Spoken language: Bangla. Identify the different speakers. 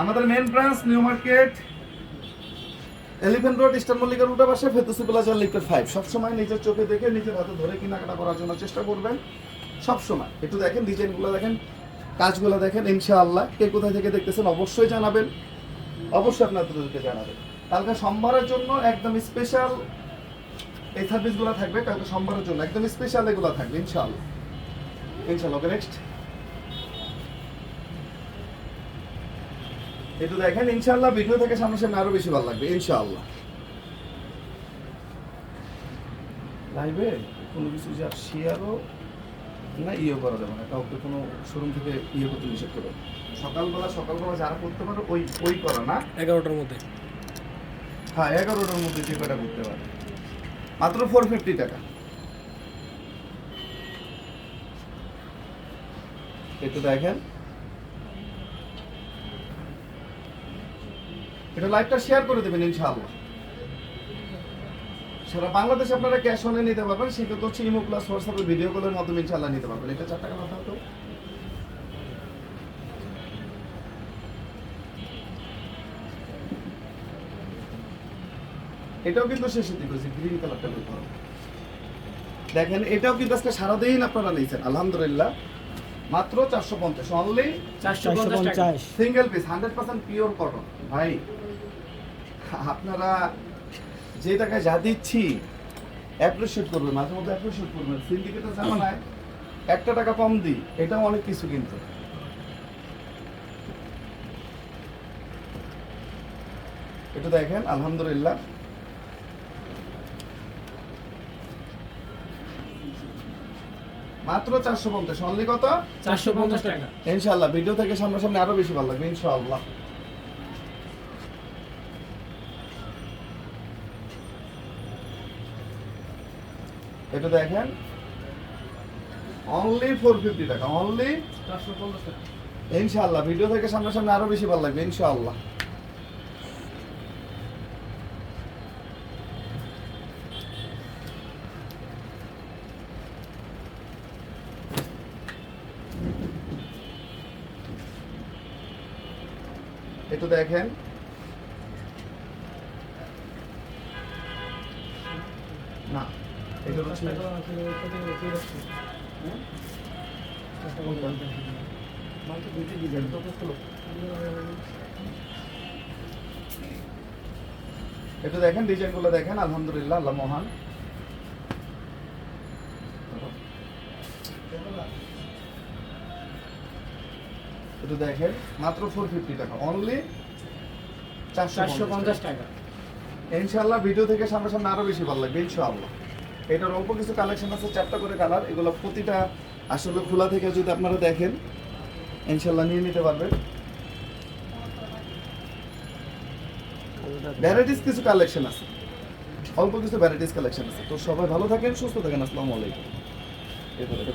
Speaker 1: আমাদের main branch new market elephant road eastern মল্লিকার উল্টা পাশে ফেতুসি সবসময় নিজের চোখে দেখে, নিজের হাতে ধরে কেনাকাটা করার জন্য চেষ্টা করবেন। সবসময় একটু দেখেন, ডিজাইনগুলো দেখেন, কাজগুলো দেখেন, ইনশাআল্লাহ। কে কোথায় থেকে দেখতেছেন অবশ্যই জানাবেন। অবশ্যই আপনাদেরকে জানাবেন। কালকে সোমবারের জন্য একদম স্পেশাল এই সার্ভিসগুলো থাকবে, কালকে সোমবারের জন্য। একদম স্পেশাল এগুলো থাকবে, ইনশাআল্লাহ। ইনশাআল্লাহ ওকে নেক্সট একটু দেখেন ইনশাআল্লাহ ভিডিও থেকে সামনাসামনি আরও বেশি ভালো লাগবে ইনশাআল্লাহ। লাইভে কোনো কিছু যা শেয়ারও না ইয়ে করা যাবে না কাউকে কোনো শোরুম থেকে ইয়ে করতে নিষেধ করে সকালবেলা সকালবেলা যারা করতে পারে ওই ওই করা না?
Speaker 2: এগারোটার মধ্যে।
Speaker 1: হ্যাঁ এগারোটার মধ্যে যে কটা করতে পারে। মাত্র ফোর ফিফটি টাকা। একটু দেখেন। এটা লাইভটা শেয়ার করে দেবেন ইনশাআল্লাহ। সারা বাংলাদেশে আপনারা ক্যাশ অনে নিতে পারবেন, সেক্ষেত্রে হচ্ছে ইমো প্লাস হোয়াটসঅ্যাপে ভিডিও কলের মাধ্যমে ইনশাআল্লাহ নিতে পারবেন। এটা তো। এটাও কিন্তু শেষের দিকে গ্রিন কালারটা দেখেন, এটাও কিন্তু আজকে সারাদিন আপনারা নিয়েছেন, আলহামদুলিল্লাহ। মাত্র চারশো পঞ্চাশ অনলি
Speaker 2: চারশো পঞ্চাশ টাকা।
Speaker 1: Single piece hundred percent pure cotton ভাই আপনারা যে টাকায় যা দিচ্ছি অ্যাপ্রিসিয়েট করবেন মাঝে মধ্যে অ্যাপ্রিসিয়েট করবেন। সিন্ডিকেটের জামানায় একটা টাকা কম দিই এটাও অনেক কিছু কিন্তু। এটা দেখেন আলহামদুলিল্লাহ। মাত্র চারশো পঞ্চাশ। অনলি কত?
Speaker 2: চারশো পঞ্চাশ টাকা।
Speaker 1: ইনশাআল্লাহ ভিডিও থেকে সামনাসামনি আরও বেশি ভালো লাগবে ইনশাআল্লাহ। এটা দেখেন। অনলি ফোর ফিফটি টাকা অনলি
Speaker 2: চারশো পঞ্চাশ টাকা।
Speaker 1: ইনশাআল্লাহ ভিডিও থেকে সামনাসামনি আরও বেশি ভালো লাগবে ইনশাআল্লাহ। একটু দেখেন। না এটা হচ্ছে একটু দেখেন ডিজাইনগুলো দেখেন আলহামদুলিল্লাহ আল্লাহ মহান। একটু দেখেন মাত্র ফোর ফিফটি টাকা অনলি
Speaker 2: চারশো পঞ্চাশ টাকা।
Speaker 1: ইনশাআল্লাহ ভিডিও থেকে সামনে সামনে আরও বেশি ভালো লাগবে ইনশাআল্লাহ। এটার অল্প কিছু কালেকশন আছে চারটা করে কালার এগুলো প্রতিটা আসলে খোলা থেকে যদি আপনারা দেখেন ইনশাল্লাহ নিয়ে নিতে পারবেন। ভ্যারাইটিস কিছু কালেকশন আছে। অল্প কিছু ভ্যারাইটিস কালেকশন আছে। তো সবাই ভালো থাকেন সুস্থ থাকেন আসসালামু আলাইকুম। এরপরে এটা।